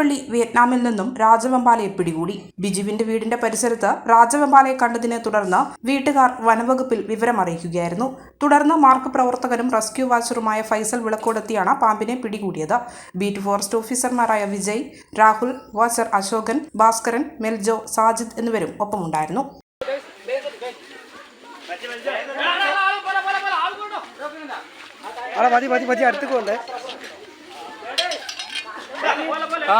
പാപ്പിനിപ്പള്ളി വിയറ്റ്നാമിൽ നിന്നും രാജവെമ്പാലയെ പിടികൂടി. ബിജുവിന്റെ വീടിന്റെ പരിസരത്ത് രാജവെമ്പാലയെ കണ്ടതിനെ തുടർന്ന് വീട്ടുകാർ വനവകുപ്പിൽ വിവരമറിയിക്കുകയായിരുന്നു. തുടർന്ന് മാർക്ക് പ്രവർത്തകരും റെസ്ക്യൂ വാച്ചറുമായ ഫൈസൽ വിളക്കോടെത്തിയാണ് പാമ്പിനെ പിടികൂടിയത്. ബീറ്റ് ഫോറസ്റ്റ് ഓഫീസർമാരായ വിജയ് രാഹുൽ വാച്ചർ അശോകൻ ഭാസ്കരൻ മെൽജോ സാജിദ് എന്നിവരും ഒപ്പമുണ്ടായിരുന്നു. അവിടെ മതി മതി മതി അടുത്തേക്ക് വന്നേ ആ.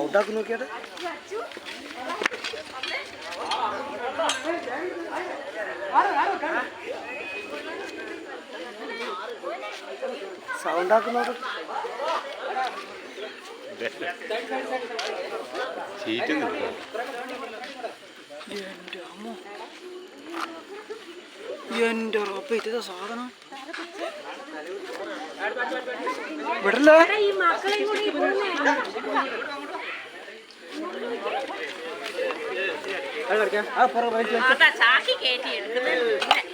ഔട്ടാക്കി നോക്കിയാട്ടെ. സൗണ്ടാക്കി നോക്കട്ടെ അമ്മ. എന്റെ ഇതാ സാധനം? വിടല്ലേ? ആ പുറകെ. ചാക്കി കയറ്റി എടുക്കുന്നത്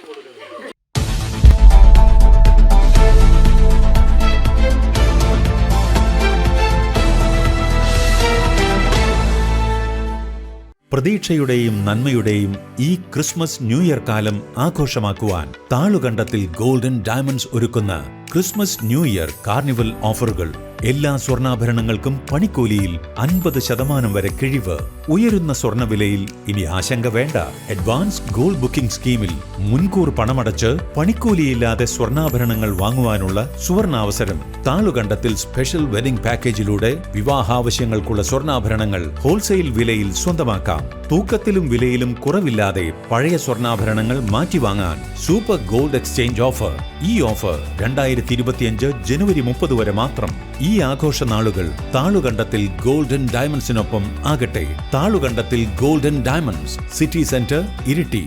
പ്രതീക്ഷയുടെയും നന്മയുടെയും ഈ ക്രിസ്മസ് ന്യൂ ഇയർ കാലം ആഘോഷമാക്കുവാൻ താളുകണ്ടത്തിൽ ഗോൾഡൻ ഡയമണ്ട്സ് ഒരുക്കുന്ന ക്രിസ്മസ് ന്യൂ ഇയർ കാർണിവൽ ഓഫറുകൾ. എല്ലാ സ്വർണാഭരണങ്ങൾക്കും പണിക്കൂലിയിൽ അൻപത് ശതമാനം വരെ കിഴിവ്. ഉയരുന്ന സ്വർണവിലയിൽ ഇനി ആശങ്ക വേണ്ട. അഡ്വാൻസ് ഗോൾഡ് ബുക്കിംഗ് സ്കീമിൽ മുൻകൂർ പണമടച്ച് പണിക്കൂലിയില്ലാതെ സ്വർണാഭരണങ്ങൾ വാങ്ങുവാനുള്ള സുവർണാവസരം. താളുകണ്ടത്തിൽ സ്പെഷ്യൽ വെഡിംഗ് പാക്കേജിലൂടെ വിവാഹാവശ്യങ്ങൾക്കുള്ള സ്വർണാഭരണങ്ങൾ ഹോൾസെയിൽ വിലയിൽ സ്വന്തമാക്കാം. തൂക്കത്തിലും വിലയിലും കുറവില്ലാതെ പഴയ സ്വർണാഭരണങ്ങൾ മാറ്റി വാങ്ങാൻ സൂപ്പർ ഗോൾഡ് എക്സ്ചേഞ്ച് ഓഫർ. ഈ ഓഫർ രണ്ടായിരത്തി ഇരുപത്തിയഞ്ച് ജനുവരി മുപ്പത് വരെ മാത്രം. ഈ ആഘോഷ നാളുകൾ താളുകണ്ടത്തിൽ ഗോൾഡൻ ഡയമണ്ട്സിനൊപ്പം ആകട്ടെ. Thalukandathil golden diamonds city centre Iritty.